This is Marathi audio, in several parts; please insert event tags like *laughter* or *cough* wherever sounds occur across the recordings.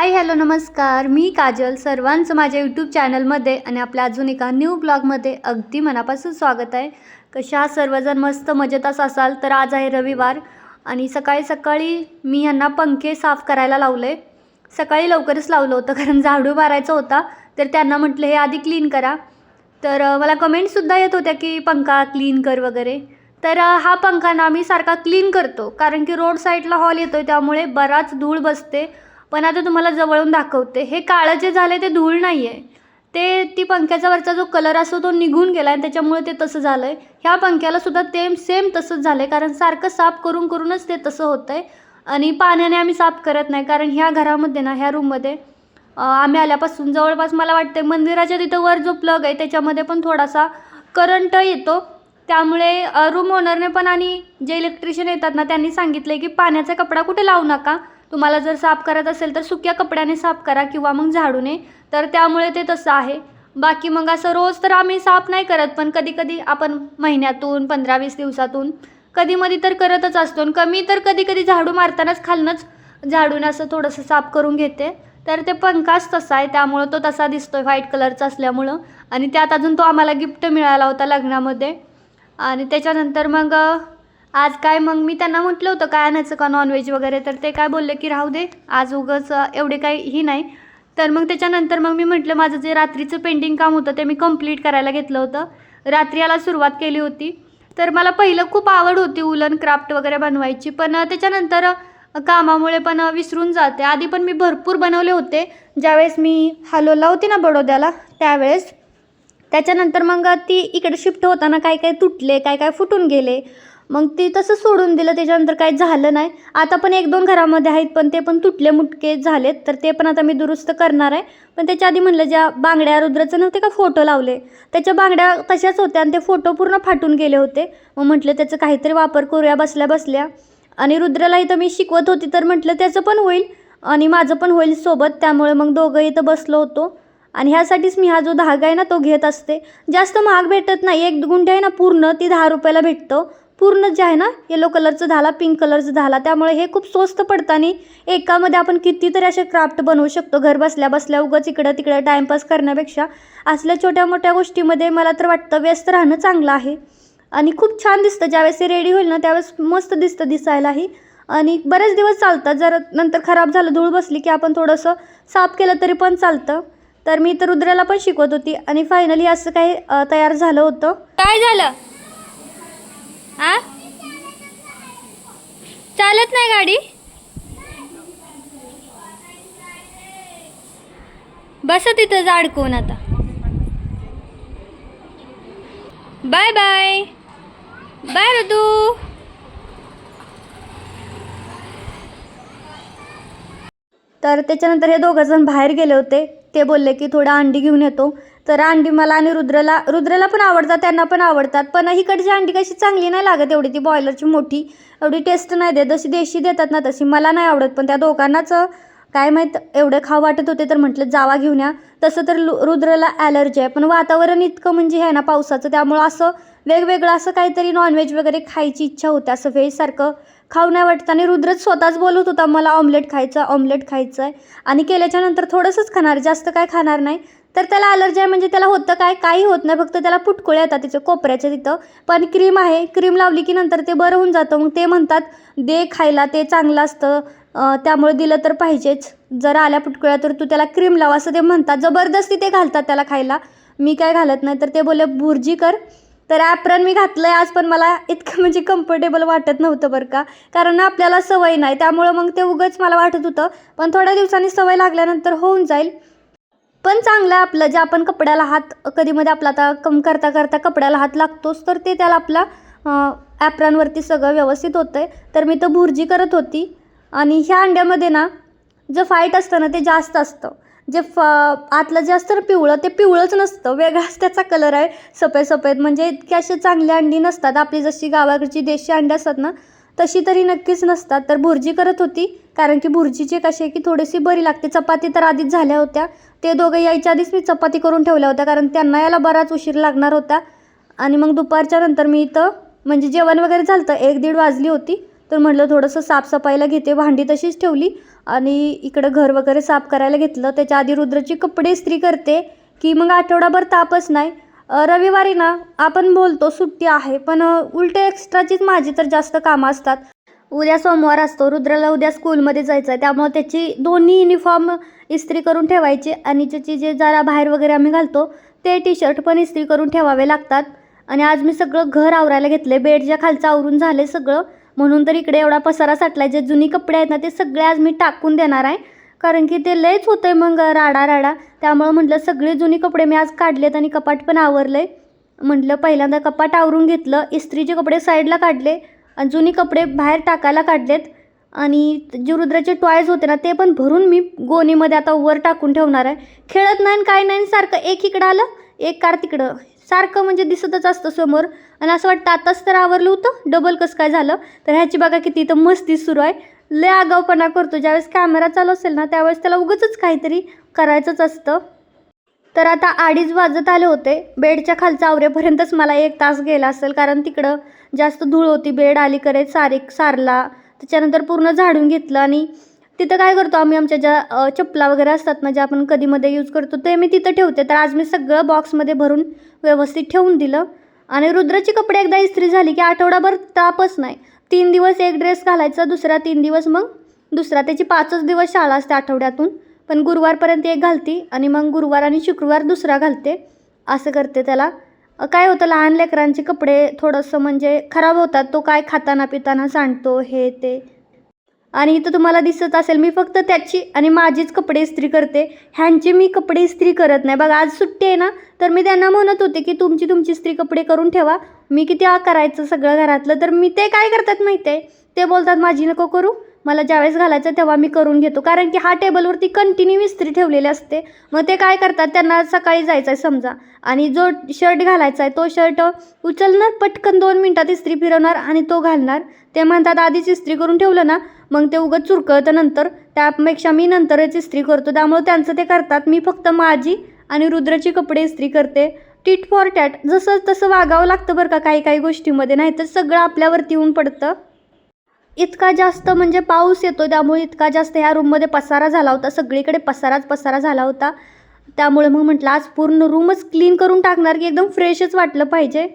हाय हॅलो नमस्कार. मी काजल सर्वांचं माझ्या यूट्यूब चॅनलमध्ये आणि आपल्या अजून एका न्यू ब्लॉगमध्ये अगदी मनापासून स्वागत आहे. कशा सर्वजण मस्त मजेतच असाल तर आज आहे रविवार आणि सकाळी सकाळी मी यांना पंखे साफ करायला लावले. सकाळी लवकरच लावलं होतं कारण झाडू मारायचा होता. तर त्यांना म्हटलं हे आधी क्लीन करा. तर मला कमेंटसुद्धा येत होत्या की पंखा क्लीन कर वगैरे. तर हा पंखा ना मी सारखा क्लीन करतो कारण की रोड साईडला हॉल येतो आहे त्यामुळे बराच धूळ बसते. पण आता तुम्हाला जवळून दाखवते. हे काळं जे झालं आहे ते धूळ नाही आहे ते ती पंख्याचा वरचा जो कलर असतो तो निघून गेला आहे त्याच्यामुळे ते तसं झालं आहे ह्या पंख्याला सुद्धा ते सेम तसंच झालं आहे कारण सारखं साफ करून करूनच ते तसं होतं आहे आणि पाण्याने आम्ही साफ करत नाही. कारण ह्या घरामध्ये ना ह्या रूममध्ये आम्ही आल्यापासून जवळपास मला वाटते मंदिराच्या तिथं वर जो प्लग आहे त्याच्यामध्ये पण थोडासा करंट येतो. त्यामुळे रूम ओनरने पण आणि जे इलेक्ट्रिशियन येतात ना त्यांनी सांगितलं की पाण्याचा कपडा कुठे लावू नका. तुम्हाला जर साफ करत असेल तर सुक्या कपड्याने साफ करा किंवा मग झाडूने. तर त्यामुळे ते तसं आहे. बाकी मग असं रोज तर आम्ही साफ नाही करत पण कधी कधी आपण महिन्यातून पंधरा वीस दिवसातून कधी मधी तर करतच असतो आणि कमी तर कधी कधी झाडू मारतानाच खालनंच झाडून असं थोडंसं साफ करून घेते. तर ते पंखाच तसा आहे त्यामुळं तो तसा दिसतो आहे व्हाईट कलरचा असल्यामुळं. आणि त्यात अजून तो आम्हाला गिफ्ट मिळाला होता लग्नामध्ये. आणि त्याच्यानंतर मग आज काय मग? मी त्यांना म्हटलं होतं काय आणायचं का नॉनव्हेज वगैरे? तर ते काय बोलले की राहू दे आज उगंच एवढे काहीही नाही. तर मग त्याच्यानंतर मग मी म्हटलं माझं जे रात्रीचं पेंटिंग काम होतं ते मी कंप्लीट करायला घेतलं होतं. रात्री याला सुरुवात केली होती. तर मला पहिलं खूप आवड होती उलन क्राफ्ट वगैरे बनवायची. पण त्याच्यानंतर कामामुळे पण विसरून जाते. आधी पण मी भरपूर बनवले होते. ज्यावेळेस मी हलोला होती ना बडोद्याला त्यावेळेस. त्याच्यानंतर मग ती इकडे शिफ्ट होताना काय काय तुटले काय काय फुटून गेले. मग ती तसं सोडून दिलं त्याच्यानंतर काही झालं नाही. आता पण एक दोन घरामध्ये आहेत पण ते पण तुटले मुटके झालेत. तर ते पण आता मी दुरुस्त करणार आहे. पण त्याच्या आधी म्हणलं ज्या बांगड्या रुद्राचं नव्हते का फोटो लावले? त्याच्या बांगड्या तशाच होत्या आणि ते फोटो पूर्ण फाटून गेले होते. मग म्हटलं त्याचं काहीतरी वापर करूया बसल्या बसल्या. आणि रुद्राला इथं मी शिकवत होती तर म्हटलं त्याचं पण होईल आणि माझं पण होईल सोबत. त्यामुळे मग दोघं इथं बसलो होतो. आणि ह्यासाठीच मी हा जो धागा आहे ना तो घेत असते. जास्त महाग भेटत नाही. एक गुंठे आहे ना पूर्ण ती दहा रुपयाला भेटतं. पूर्ण जे आहे ना येलो कलरचं झाला पिंक कलरचं झाला त्यामुळे हे खूप स्वस्त पडतं आणि एकामध्ये आपण कितीतरी असे क्राफ्ट बनवू शकतो. घर बसल्या बसल्या उगंच इकडं तिकडं टाईमपास करण्यापेक्षा असल्या छोट्या मोठ्या गोष्टीमध्ये मला तर वाटतं व्यस्त राहणं चांगलं आहे. आणि खूप छान दिसतं. ज्यावेळेस ते रेडी होईल ना त्यावेळेस मस्त दिसतं दिसायलाही. आणि बरेच दिवस चालतात जर नंतर खराब झालं धूळ बसली की आपण थोडंसं साफ केलं तरी पण चालतं. तर मी तर रुद्राला पण शिकवत होती. आणि फायनली असं काही तयार झालं होतं. काय झालं? आ? चालत नाही गाडी? बस तिथं अडकून आता. Bye bye. बाय ऋतू. तर त्याच्यानंतर हे दोघं जण बाहेर गेले होते. ते बोलले की थोडं अंडी घेऊन येतो. तर अंडी मला आणि रुद्रला रुद्रला पण आवडतात त्यांना पण आवडतात पण इकडची अंडी कशी चांगली नाही लागत एवढी ती बॉयलरची मोठी. एवढी टेस्ट नाही देत जशी देशी देतात ना तशी मला नाही आवडत पण त्या दोघांनाच काय माहीत एवढं खाऊ वाटत होते तर म्हटलं जावा घेऊन या. तसं तर लु- रुद्रला ॲलर्जी आहे पण वातावरण इतकं म्हणजे हे आहे ना पावसाचं त्यामुळं असं वेगवेगळं असं काहीतरी नॉनव्हेज वगैरे खायची इच्छा होती असं व्हेजसारखं खाऊ नाही वाटतं. आणि रुद्रच स्वतःच बोलत होता मला ऑमलेट खायचं ऑमलेट खायचं आहे आणि केल्याच्यानंतर थोडंसंच खाणार जास्त काय खाणार नाही. तर त्याला अलर्जी आहे म्हणजे त्याला होतं काय काही होत नाही. फक्त त्याला पुटकुळे येतात तिचं कोपऱ्याच्या तिथं. पण क्रीम आहे. क्रीम लावली की नंतर ते बरं होऊन जातं. मग ते म्हणतात दे खायला ते चांगलं असतं. त्यामुळे दिलं तर पाहिजेच. जर आल्या पुटकुळ्या तर तू त्याला क्रीम लाव. असं ते म्हणतात. जबरदस्ती ते घालतात त्याला खायला. मी काय घालत नाही. तर ते बोलले भुर्जी कर. तर ॲप्रन मी घातलं आहे आज पण मला इतकं म्हणजे कम्फर्टेबल वाटत नव्हतं बरं का. कारण आपल्याला सवय नाही. त्यामुळं मग ते उगंच मला वाटत होतं. पण थोड्या दिवसांनी सवय लागल्यानंतर होऊन जाईल. पण चांगलं आहे आपलं जे आपण कपड्याला हात कधीमध्ये आपला आता कम करता करता कपड्याला हात लागतोच तर ते त्याला आपला ॲपरांवरती सगळं व्यवस्थित होतं आहे तर मी तर भुर्जी करत होती. आणि ह्या अंड्यामध्ये ना जे फाईट असतं ना ते जास्त असतं. जे फ आतलं जे असतं ना पिवळं ते पिवळंच नसतं. वेगळाच त्याचा कलर आहे सफेद सफेद. म्हणजे इतके असे चांगले अंडी नसतात. आपली जशी गावाकडची देशी अंडी असतात ना तशी तरी नक्कीच नसतात. तर भुर्जी करत होती. कारण की भुर्जीचे कसे की थोडीशी बरी लागते. चपाती तर आधीच झाल्या होत्या. ते दोघं यायच्या आधीच मी चपाती करून ठेवल्या होत्या कारण त्यांना याला बराच उशीर लागणार होता. आणि मग दुपारच्या नंतर मी इथं म्हणजे जेवण वगैरे झालं एक दीड वाजली होती. तर म्हटलं थोडंसं साफसफाईला घेते. भांडी तशीच ठेवली. आणि इकडं घर वगैरे साफ करायला घेतलं. त्याच्या आधी रुद्रची कपडे इस्त्री करते. की मग आठवडाभर तापच नाही. रविवारी ना आपण बोलतो सुट्टी आहे. पण उलटे एक्स्ट्राचीच माझी तर जास्त कामं असतात. उद्या सोमवार असतो रुद्राला उद्या स्कूलमध्ये जायचं आहे त्यामुळे त्याची दोन्ही युनिफॉर्म इस्त्री करून ठेवायची. आणि त्याची जे जरा बाहेर वगैरे आम्ही घालतो ते टी शर्ट पण इस्त्री करून ठेवावे लागतात. आणि आज मी सगळं घर आवरायला घेतले बेडच्या खालचं आवरून झाले सगळं. म्हणून तर इकडे एवढा पसारा साठला जे जुनी कपडे आहेत ना ते सगळे आज मी टाकून देणार आहे. कारण की ते लयच होतं आहे मग राडा राडा. त्यामुळं म्हटलं सगळे जुनी कपडे मी आज काढलेत आणि कपाट पण आवरले म्हटलं पहिल्यांदा कपाट आवरून घेतलं. इस्त्रीचे कपडे साईडला काढले. आणि जुनी कपडे बाहेर टाकायला काढलेत. आणि जे रुद्राचे टॉयज होते ना ते पण भरून मी गोणीमध्ये आता वर टाकून ठेवणार आहे. खेळत नाही आणि काय नाही आणि सारखं एक इकडं आलं एक कार तिकडं. सारखं म्हणजे दिसतच असतं समोर. आणि असं वाटतं आताच तर आवरलं होतं डबल कसं काय झालं. तर ह्याची बघा किती इथं मस्ती सुरू आहे. लय आगाऊपणा करतो. ज्यावेळेस कॅमेरा चालू असेल ना त्यावेळेस त्याला उगंच काहीतरी करायचंच असतं. तर आता अडीच वाजत आले होते. बेडच्या खालच्या आवरेपर्यंतच मला एक तास गेला असेल कारण तिकडं जास्त धूळ होती. बेड अलीकडे सारे सारला. त्याच्यानंतर पूर्ण झाडून घेतलं आणि तिथं काय करतो आम्ही आमच्या ज्या चप्पला चपला वगैरे असतात ना ज्या आपण कधीमध्ये यूज करतो ते मी तिथं ठेवते. तर आज मी सगळं बॉक्समध्ये भरून व्यवस्थित ठेवून दिलं. आणि रुद्राची कपडे एकदा इस्त्री झाली की आठवडाभर तापच नाही. तीन दिवस एक ड्रेस घालायचा दुसरा तीन दिवस मग दुसरा. त्याची पाचच दिवस शाळा असते आठवड्यातून. पण गुरुवारपर्यंत एक घालती आणि मग गुरुवार आणि शुक्रवार दुसरा घालते. असं करते त्याला. काय होतं लहान लेकरांचे कपडे थोडंसं म्हणजे खराब होतात. तो काय खाताना पिताना सांडतो हे ते. आणि इथं तुम्हाला दिसत असेल मी फक्त त्याची आणि माझीच कपडे इस्त्री करते. ह्यांची मी कपडे इस्त्री करत नाही. बघा आज सुट्टी आहे ना तर मी त्यांना म्हणत होते की तुमची तुमची इस्त्री कपडे करून ठेवा. मी किती आ करायचं सगळं घरातलं तर मी ते काय करतात माहिती आहे? ते बोलतात माझी नको करू. मला ज्यावेळेस घालायचं तेव्हा मी करून घेतो. कारण की हा टेबलवरती कंटिन्यू इस्त्री ठेवलेली असते. मग ते काय करतात? त्यांना सकाळी जायचं आहे समजा. आणि जो शर्ट घालायचा आहे तो शर्ट उचलणार पटकन दोन मिनटात इस्त्री फिरवणार आणि तो घालणार. ते म्हणतात आधीच इस्त्री करून ठेवलं ना मग ते उगत चुरकळतं नंतर. त्यापेक्षा मी नंतरच इस्त्री करतो. त्यामुळे त्यांचं ते करतात. मी फक्त माझी आणि रुद्राची कपडे इस्त्री करते. टीट फॉर टॅट जसं तसं वागावं लागतं बरं का काही काही गोष्टीमध्ये. नाही तर सगळं आपल्यावरती येऊन पडतं. इतका जास्त म्हणजे पाऊस येतो त्यामुळे इतका जास्त ह्या रूममध्ये पसारा झाला होता. सगळीकडे पसाराच पसारा झाला होता. त्यामुळे मग म्हटलं आज पूर्ण रूमच क्लीन करून टाकणार की एकदम फ्रेशच वाटलं पाहिजे?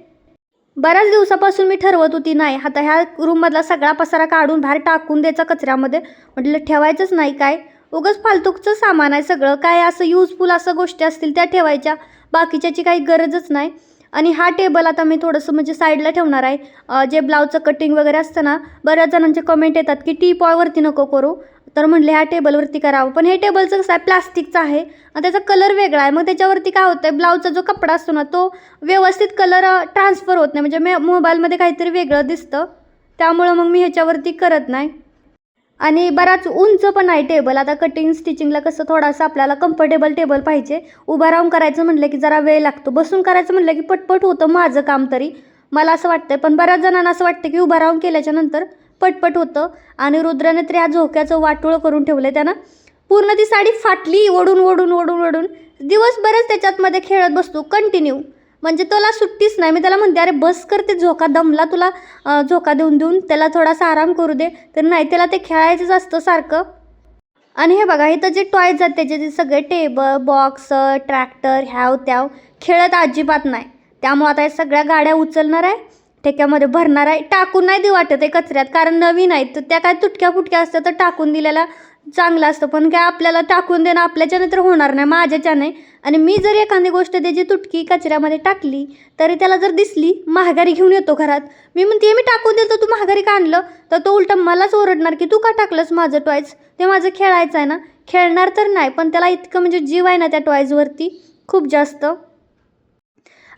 बऱ्याच दिवसापासून मी ठरवत होती नाही आता ह्या रूममधला सगळा पसारा काढून बाहेर टाकून द्यायचा कचऱ्यामध्ये. म्हटलं ठेवायचंच नाही काय? उगंच फालतूकचं सामान आहे सगळं. काय असं यूजफुल असं गोष्टी असतील त्या ठेवायच्या. बाकीच्याची काही गरजच नाही. आणि हा टेबल आता मी थोडंसं म्हणजे साईडला ठेवणार आहे. जे ब्लाऊजचं कटिंग वगैरे असतं ना बऱ्याच जणांचे कमेंट येतात की टी पॉयवरती नको करू. तर म्हटले ह्या टेबलवरती करावं. पण हे टेबलचं कसं आहे प्लास्टिकचं आहे. आणि त्याचा कलर वेगळा आहे. मग त्याच्यावरती काय होतं आहे ब्लाऊजचा जो कपडा असतो ना तो व्यवस्थित कलर ट्रान्सफर होत नाही. म्हणजे मे मोबाईलमध्ये काहीतरी वेगळं दिसतं. त्यामुळं मग मी ह्याच्यावरती करत नाही. आणि बराच उंच पण आहे टेबल आता कटिंग स्टिचिंगला कसं थोडासा आपल्याला कम्फर्टेबल टेबल पाहिजे. उभा राहून करायचं म्हटलं की जरा वेळ लागतो. बसून करायचं म्हटलं की पटपट होतं माझं काम तरी. मला असं वाटतं पण बऱ्याच जणांना असं वाटतं की उभा राहून केल्याच्यानंतर पटपट होतं. आणि रुद्राने तर ह्या झोक्याचं वाटोळं करून ठेवलं त्यानं. पूर्ण ती साडी फाटली ओढून ओढून ओढून ओढून. दिवसभरच त्याच्यातमध्ये खेळत बसतो कंटिन्यू म्हणजे त्याला सुट्टीच नाही. मी त्याला म्हणते अरे बस करते झोका दमला तुला झोका देऊन देऊन त्याला थोडासा आराम करू दे. तर नाही त्याला ते खेळायचंच असतं सारखं. आणि हे बघा इथं जे टॉयज आहेत त्याचे ते सगळे टेबल बॉक्स ट्रॅक्टर ह्याव त्याव खेळत अजिबात नाही. त्यामुळं आता हे सगळ्या गाड्या उचलणार आहे. ठेक्यामध्ये भरणार आहे. टाकून नाही दे वाटत आहे कचऱ्यात कारण नवीन आहेत. तर त्या काय तुटक्या फुटक्या असतात तर टाकून दिलेला चांगलं असतं. पण काय आपल्याला टाकून देणं आपल्याच्याने तर होणार नाही माझ्याच्याने. आणि मी जर एखादी गोष्ट त्याची तुटकी कचऱ्यामध्ये टाकली तरी त्याला जर दिसली महागारी घेऊन येतो घरात. मी म्हणते मी टाकून देतो तू महागारी का आणलं? तर तो उलटा मलाच ओरडणार की तू का टाकलंस माझं टॉयज? ते माझं खेळायचं आहे ना. खेळणार तर नाही पण त्याला इतकं म्हणजे जीव आहे ना त्या टॉयजवरती खूप जास्त.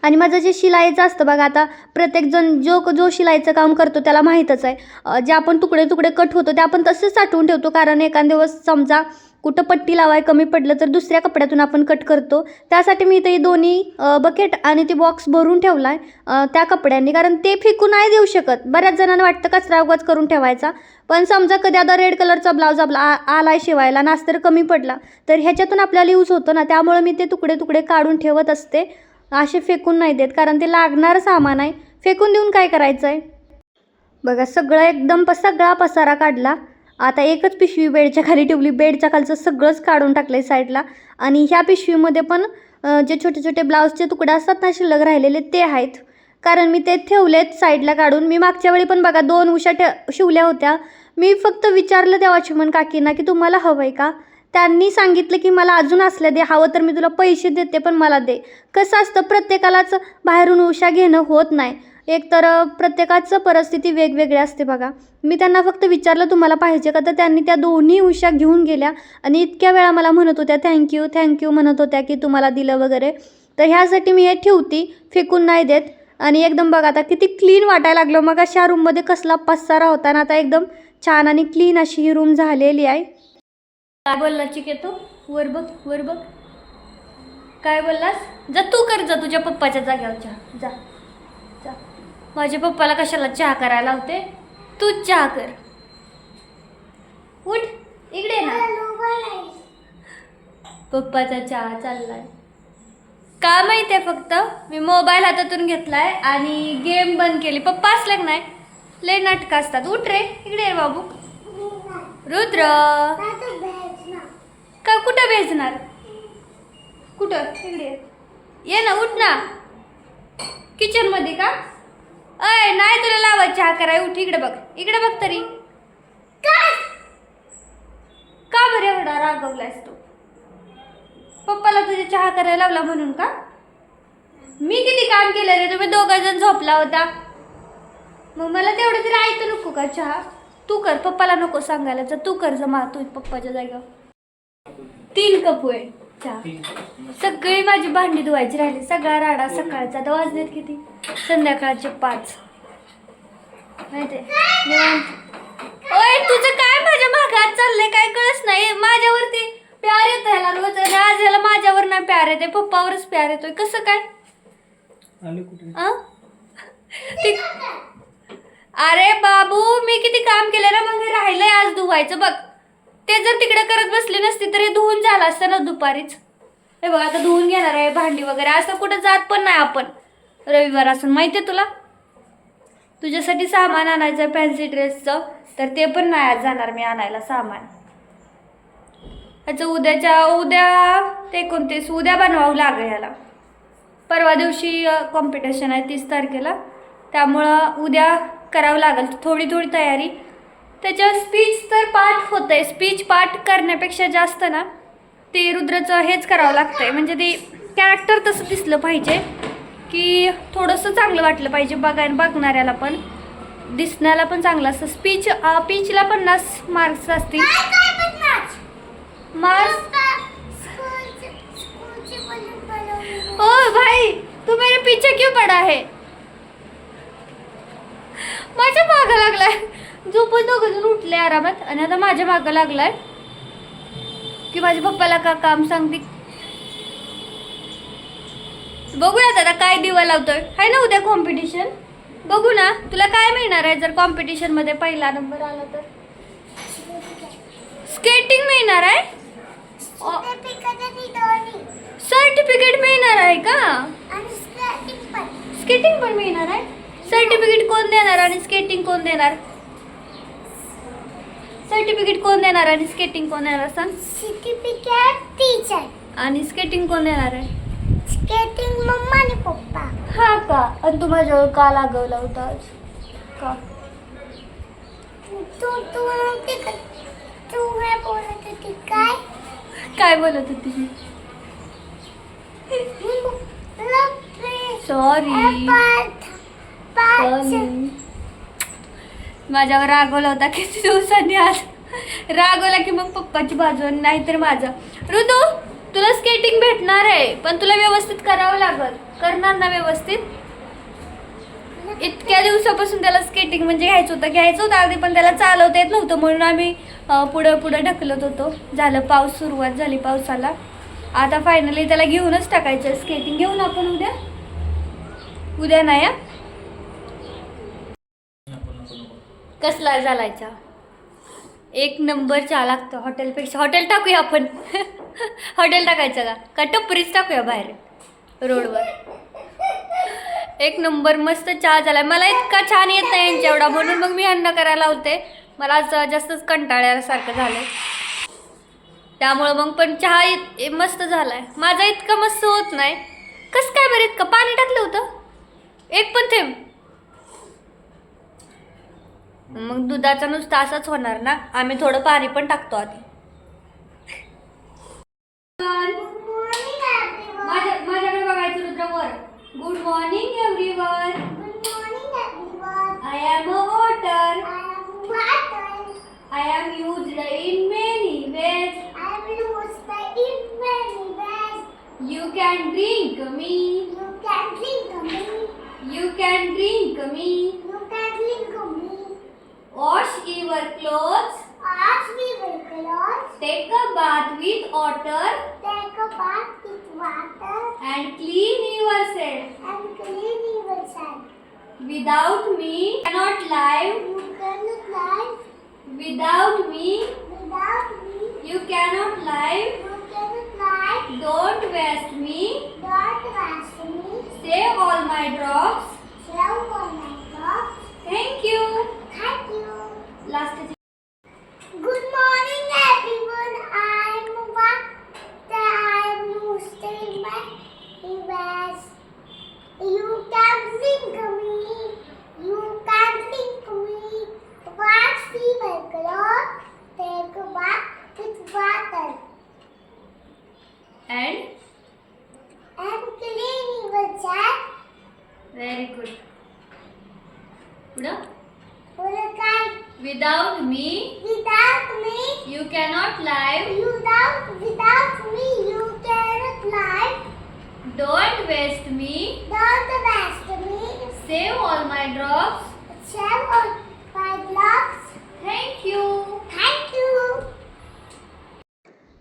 आणि माझं जे शिलाईचं असतं बघा आता प्रत्येकजण जो जो शिलाईचं काम करतो त्याला माहीतच आहे. जे आपण तुकडे तुकडे कट होतो ते आपण तसंच साठवून ठेवतो. कारण एखाद दिवस समजा कुठं पट्टी लावाय कमी पडलं तर दुसऱ्या कपड्यातून आपण कट करतो. त्यासाठी मी इथे दोन्ही बकेट आणि ती बॉक्स भरून ठेवला आहे त्या कपड्यांनी. कारण ते फेकून नाही देऊ शकत. बऱ्याच जणांना वाटतं कचरा उगाच करून ठेवायचा. पण समजा कधी आता रेड कलरचा ब्लाऊज आपला आ आलाय शिवायला नास्तर कमी पडला तर ह्याच्यातून आपल्याला यूज होतो ना. त्यामुळे मी ते तुकडे तुकडे काढून ठेवत असते. असे फेकून नाही देत कारण ते लागणारं सामान आहे. फेकून देऊन काय करायचं आहे बघा सगळं एकदम प सगळा पसारा काढला. आता एकच पिशवी बेडच्या खाली ठेवली. बेडच्या खालचं सगळंच काढून टाकलं आहे साईडला. आणि ह्या पिशवीमध्ये पण जे छोटे छोटे ब्लाऊजचे तुकडे असतात ना शिल्लक राहिलेले ते आहेत. कारण मी ते ठेवलेत साईडला काढून. मी मागच्या वेळी पण बघा दोन उशा ठे शिवल्या होत्या. मी फक्त विचारलं त्या वॉचमन काकींना की तुम्हाला हवं आहे का? त्यांनी सांगितलं की मला अजून असल्या दे हवं तर मी तुला पैसे देते पण मला दे. कसं असतं प्रत्येकालाच बाहेरून उशा घेणं होत नाही. एक तर प्रत्येकाचं परिस्थिती वेगवेगळी असते बघा. मी त्यांना फक्त विचारलं तुम्हाला पाहिजे का? तर त्यांनी त्या दोन्ही उशा घेऊन गेल्या आणि इतक्या वेळा मला म्हणत होत्या थँक्यू थँक्यू म्हणत होत्या की तुम्हाला दिलं वगैरे. तर ह्यासाठी मी हे ठेवती फेकून नाही देत. आणि एकदम बघा आता किती क्लीन वाटायला लागलं. मग अशा रूममध्ये कसला पसारा होता ना आता एकदम छान आणि क्लीन अशी ही रूम झालेली आहे. काय बोलला चिकेतो वर बघ वर बघ. काय बोललास? जा तू कर जा तुझ्या पप्पाच्या जाग्यावर चहा जा जा. माझ्या पप्पाला कशाला चहा करायला होते तूच चहा कर. उठ इकडे ना. पप्पाचा चहा चाललाय. का माहिती आहे फक्त मी मोबाईल हातातून घेतलाय आणि गेम बंद केली. पप्पा असलं नाही? लय नाटकं असतात. उठ रे इकडे ये बाबू. रुद्र. का कुठं भेजणार? कुठं? इकडे. ये. ना उठ ना. किचनमध्ये का? अय नाही तुला लावा चहा कराय उठ इकडे बघ. इकडे बघ तरी. का बरं एवढा रागवलायस तू? पप्पाला तुझे चहा करायला लावला म्हणून का? मी किती काम केलं रे तुम्ही दोघा जण झोपला होता. मग मला तेवढं तरी ऐकतं नको का चहा? तू कर पप्पाला नको सांगायला. तर तू कर जमा तू पप्पाच्या जागेवर. तीन कप चहा सगळी माझी भांडी धुवायची राहिली. सगळा राडा सकाळचा. तर वाजलेत किती? संध्याकाळचे पाच. ओय तुझं काय माझ्या भागात चाललंय? काय कळच नाही. माझ्यावरती प्यार येतो ह्याला रोज. आज ह्याला माझ्यावर नाही प्यार येते पप्पावरच प्यार येतोय. कसं काय? अरे बाबू मी किती काम केलं ना? मग हे राहिलंय आज धुवायचं. बघ. ते जर तिकडे करत बसली नसती तर हे धुवून झालं असतं ना दुपारीच. हे बघ आता धुवून घेणार आहे भांडी वगैरे. असं कुठं जात पण नाही आपण. रविवार असून. माहिती आहे तुला? तुझ्यासाठी सामान आणायचं फॅन्सी ड्रेसचं तर ते पण नाही आज जाणार मी आणायला सामान. ह्याचं उद्याच्या उद्या ते कोणतेच उद्या बनवावं लागेल ह्याला परवा दिवशी कॉम्पिटिशन आहे तीस तारखेला. त्यामुळं उद्या करावं लागेल. थोडी थोडी तयारी. त्याच्या स्पीच तर पाठ होतं आहे स्पीच पाठ करण्यापेक्षा जास्त ना ते रुद्राचं हेच करावं लागतं आहे म्हणजे ते कॅरेक्टर तसं दिसलं पाहिजे की थोडंसं चांगलं वाटलं पाहिजे बघाय बघणाऱ्याला पण. दिसण्याला पण चांगलं असतं. स्पीच पीचला पन्नास मार्क्स असतील. मार्क्स ओ भाई तू मेरे पीछे क्यों पड़ा है? माझ्या मागं लागलाय. झोपून दोघं जण उठले आरामात आणि आता माझ्या मागं लागलाय की माझ्या पप्पाला का काम सांगते? बघूयात आता काय दिवा लावतोय. आहे ना उद्या कॉम्पिटिशन बघू ना तुला काय मिळणार आहे? जर कॉम्पिटिशनमध्ये पहिला नंबर आला तर? स्केटिंग मिळणार आहे? सर्टिफिकेट मिळणार आहे का? स्केटिंग पण. मिळणार आहे? सर्टिफिकेट कोण देणार आणि स्केटिंग कोण देणार? सर्टिफिकेट कोण देणार आणि स्केटिंग कोण देणार सांग? सर्टिफिकेट टीचर आणि स्केटिंग कोण देणार आहे? स्केटिंग मम्मा आणि पप्पा हा का? आणि तू माझ्यावर का लागवला होता आज का? तू तू नव्हती का? तू काय बोलत होती काय? काय बोलत होती मी सॉरी माझ्यावर रागवला होता किती दिवसांनी आज रागवला की मग पप्पाची बाजू आणि नाहीतर माझा. ऋतू तुला स्केटिंग भेटणार आहे पण तुला व्यवस्थित करावं लागल. करणार ना व्यवस्थित? इतक्या दिवसापासून त्याला स्केटिंग म्हणजे घ्यायचं होतं घ्यायचं होतं आधी पण त्याला चालवता येत नव्हतं म्हणून आम्ही पुढं पुढं ढकलत होतो. झालं पाऊस सुरुवात झाली पावसाला. आता फायनली त्याला घेऊनच टाकायचं स्केटिंग घेऊन आपण उद्या? उद्या नाही हा? कसला झालायचा? एक नंबर चहा लागतो हॉटेलपेक्षा हॉटेल टाकूया आपण. *laughs* हॉटेल टाकायचं का? का टपरीच टाकूया बाहेर? रोडवर एक नंबर मस्त चहा झालाय. मला इतका छान येत नाही यांच्या एवढा. म्हणून मग मी अन्न करायला होते मला आज जास्तच कंटाळ्यासारखं झालंय. त्यामुळं मग पण चहा इत- मस्त मस्त झालाय. माझा इतका मस्त होत नाही. कसं काय बरं इतकं? पाणी टाकलं होतं. एक पण थेंब. मग दुधाचा नुसतं असाच होणार ना? आम्ही थोडं पाणी पण टाकतो आधी. माझ्याकडे बघायचं रुद्रवर. Good morning everyone. I am a water. I am used in many ways used in many ways. You can drink me You can drink me. Wash your clothes. Wash your clothes. Take a bath with water. Take a bath with water. And clean yourself. And clean yourself. Without me, cannot live. You cannot live. Without me, without me, you cannot live. You cannot live. Don't waste me. Don't waste me. Save all my drops. Save all my drops. Thank you good morning everyone. I am back i am staying my events. You can think me. You can think me. Watch me my take a bath with water and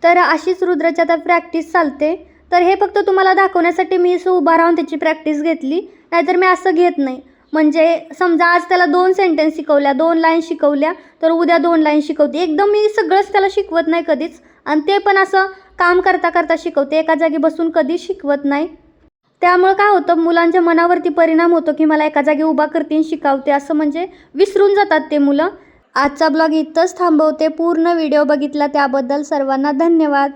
तर अशीच रुद्राची आता प्रॅक्टिस चालते. तर हे फक्त तुम्हाला दाखवण्यासाठी मी असं उभा राहून त्याची प्रॅक्टिस घेतली. नाहीतर मी असं घेत नाही. म्हणजे समजा आज त्याला दोन सेंटेन्स शिकवल्या दोन लाईन शिकवल्या तर उद्या दोन लाईन शिकवते. एकदम मी सगळंच त्याला शिकवत नाही कधीच. आणि ते पण असं काम करता करता शिकवते. एका जागी बसून कधीच शिकवत नाही. त्यामुळं काय होतं मुलांच्या मनावरती परिणाम होतो की मला एका जागी उभा करते आणि शिकवते. असं म्हणजे विसरून जातात ते मुलं. आजचा ब्लॉग इथंच थांबवते. पूर्ण व्हिडिओ बघितला त्याबद्दल सर्वांना धन्यवाद.